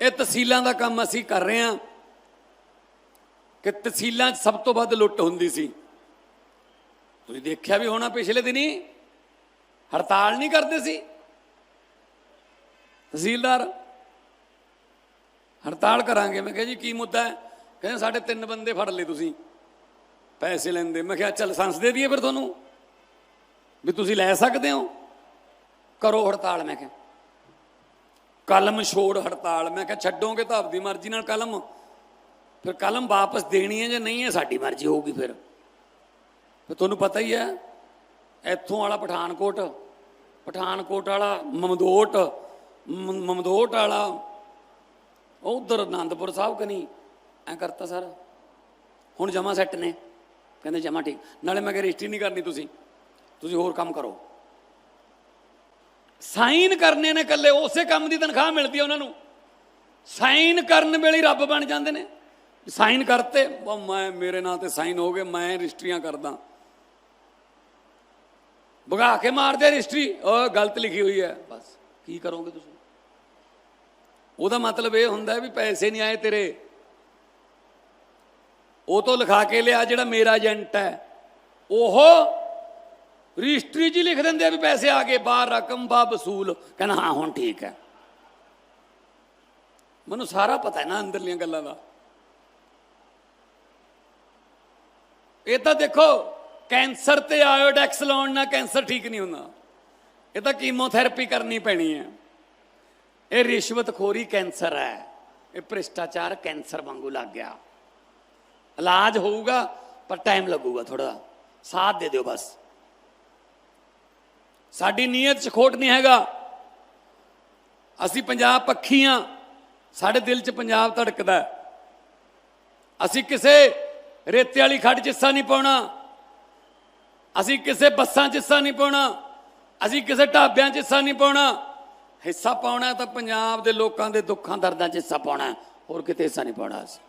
ਇਹ ਤਹਿਸੀਲਾਂ ਦਾ ਕੰਮ ਅਸੀਂ ਕਰ ਰਹੇ ਹਾਂ ਕਿ ਤਹਿਸੀਲਾਂ 'ਚ ਸਭ ਤੋਂ ਵੱਧ ਲੁੱਟ ਹੁੰਦੀ ਸੀ। ਤੁਸੀਂ ਦੇਖਿਆ ਵੀ ਹੋਣਾ ਪਿਛਲੇ ਦਿਨੀ, ਹੜਤਾਲ ਨਹੀਂ ਕਰਦੇ ਸੀ। ਤਹਿਸੀਲਦਾਰ, ਹੜਤਾਲ ਕਰਾਂਗੇ। ਮੈਂ ਕਿਹਾ ਜੀ ਕੀ ਮੁੱਦਾ ਹੈ? ਕਹਿੰਦੇ ਸਾਡੇ ਤਿੰਨ ਬੰਦੇ ਫੜ ਲਏ ਤੁਸੀਂ। ਪੈਸੇ ਲੈਂਦੇ। ਮੈਂ ਕਿਹਾ ਚੱਲ ਲਾਇਸੈਂਸ ਦੇ ਦਈਏ ਫਿਰ ਤੁਹਾਨੂੰ। ਵੀ ਤੁਸੀਂ ਲੈ ਸਕਦੇ ਹੋ। ਕਰੋ ਹੜਤਾਲ, ਮੈਂ ਕਿਹਾ। ਕਲਮ ਛੋੜ ਹੜਤਾਲ। ਮੈਂ ਕਿਹਾ, ਛੱਡੋਗੇ ਤਾਂ ਆਪਦੀ ਮਰਜ਼ੀ ਨਾਲ ਕਲਮ। ਫਿਰ ਕਲਮ ਵਾਪਸ ਦੇਣੀ ਹੈ ਜਾਂ ਨਹੀਂ ਹੈ, ਸਾਡੀ ਮਰਜ਼ੀ ਹੋਊਗੀ ਫਿਰ। ਫਿਰ ਤੁਹਾਨੂੰ ਪਤਾ ਹੀ ਹੈ, ਇੱਥੋਂ ਵਾਲਾ ਪਠਾਨਕੋਟ ਪਠਾਨਕੋਟ ਵਾਲਾ ਮਮਦੋਟ ਮਮਦੋਟ ਵਾਲਾ ਉਧਰ ਆਨੰਦਪੁਰ ਸਾਹਿਬ ਕਨੀ ਐ ਕਰਤਾ ਸਰ। ਹੁਣ ਜਮਾ ਸੈੱਟ ਨੇ। ਕਹਿੰਦੇ ਜਮਾ ਠੀਕ। ਨਾਲੇ ਮੈਂ ਕਿਹਾ, ਰਜਿਸਟਰੀ ਨਹੀਂ ਕਰਨੀ ਤੁਸੀਂ। ਤੁਸੀਂ ਹੋਰ ਕੰਮ ਕਰੋ। ਸਾਈਨ ਕਰਨੇ ਨੇ ਇਕੱਲੇ, ਉਸੇ ਕੰਮ ਦੀ ਤਨਖਾਹ ਮਿਲਦੀ ਹੈ ਉਹਨਾਂ ਨੂੰ। ਸਾਈਨ ਕਰਨ ਵੇਲੇ ਰੱਬ ਬਣ ਜਾਂਦੇ ਨੇ। ਸਾਈਨ ਕਰਤੇ, ਉਹ ਮੈਂ, ਮੇਰੇ ਨਾਂ ਤੇ ਸਾਈਨ ਹੋ ਗਏ, ਮੈਂ ਰਜਿਸਟਰੀਆਂ ਕਰਦਾ। ਭਗਾ ਕੇ ਮਾਰਦੇ ਰਜਿਸਟਰੀ, ਉਹ ਗਲਤ ਲਿਖੀ ਹੋਈ ਹੈ। ਬਸ, ਕੀ ਕਰੋਗੇ ਤੁਸੀਂ? ਉਹਦਾ ਮਤਲਬ ਇਹ ਹੁੰਦਾ ਵੀ ਪੈਸੇ ਨਹੀਂ ਆਏ ਤੇਰੇ। ਉਹ ਤੋਂ ਲਿਖਾ ਕੇ ਲਿਆ ਜਿਹੜਾ ਮੇਰਾ ਏਜੰਟ ਹੈ। ਉਹ ਰਜਿਸਟਰੀ 'ਚ ਹੀ ਲਿਖ ਦਿੰਦੇ ਆ ਵੀ ਪੈਸੇ ਆ ਗਏ, ਬਾਹਰ ਰਕਮ ਬਾ ਵਸੂਲ। ਕਹਿੰਦਾ, ਹਾਂ, ਹੁਣ ਠੀਕ ਹੈ। ਮੈਨੂੰ ਸਾਰਾ ਪਤਾ ਹੈ ਨਾ ਅੰਦਰਲੀਆਂ ਗੱਲਾਂ ਦਾ। ਇਹ ਤਾਂ ਦੇਖੋ, ਕੈਂਸਰ ਤੇ ਆਇਓਡੈਕਸ ਲਾਉਣ ਨਾਲ ਕੈਂਸਰ ਠੀਕ ਨਹੀਂ ਹੁੰਦਾ। ਇਹ ਤਾਂ ਕੀਮੋਥੈਰੇਪੀ ਕਰਨੀ ਪੈਣੀ ਹੈ। ਇਹ ਰਿਸ਼ਵਤਖੋਰੀ ਕੈਂਸਰ ਹੈ। ਇਹ ਭ੍ਰਿਸ਼ਟਾਚਾਰ ਕੈਂਸਰ ਵਾਂਗੂ ਲੱਗ ਗਿਆ। ਇਲਾਜ ਹੋਊਗਾ, ਪਰ ਟਾਈਮ ਲੱਗੂਗਾ ਥੋੜਾ ਸਾਥ ਦੇ ਦਿਓ ਬਸ। ਸਾਡੀ ਨੀਅਤ 'ਚ ਖੋਟ ਨਹੀਂ ਹੈਗਾ। ਅਸੀਂ ਪੰਜਾਬ ਪੱਖੀਆਂ ਸਾਡੇ ਦਿਲ 'ਚ ਪੰਜਾਬ ਧੜਕਦਾ ਅਸੀਂ ਕਿਸੇ ਰੇਤੇ ਵਾਲੀ ਖੱਡ 'ਚ ਹਿੱਸਾ ਨਹੀਂ ਪਾਉਣਾ। ਅਸੀਂ ਕਿਸੇ ਬੱਸਾਂ 'ਚ ਹਿੱਸਾ ਨਹੀਂ ਪਾਉਣਾ। ਅਸੀਂ ਕਿਸੇ ਢਾਬਿਆਂ 'ਚ ਹਿੱਸਾ ਨਹੀਂ ਪਾਉਣਾ। ਹਿੱਸਾ ਪਾਉਣਾ ਤਾਂ ਪੰਜਾਬ ਦੇ ਲੋਕਾਂ ਦੇ ਦੁੱਖਾਂ ਦਰਦਾਂ 'ਚ ਹਿੱਸਾ ਪਾਉਣਾ ਹੋਰ ਕਿਤੇ ਹਿੱਸਾ ਨਹੀਂ ਪਾਉਣਾ ਅਸੀਂ।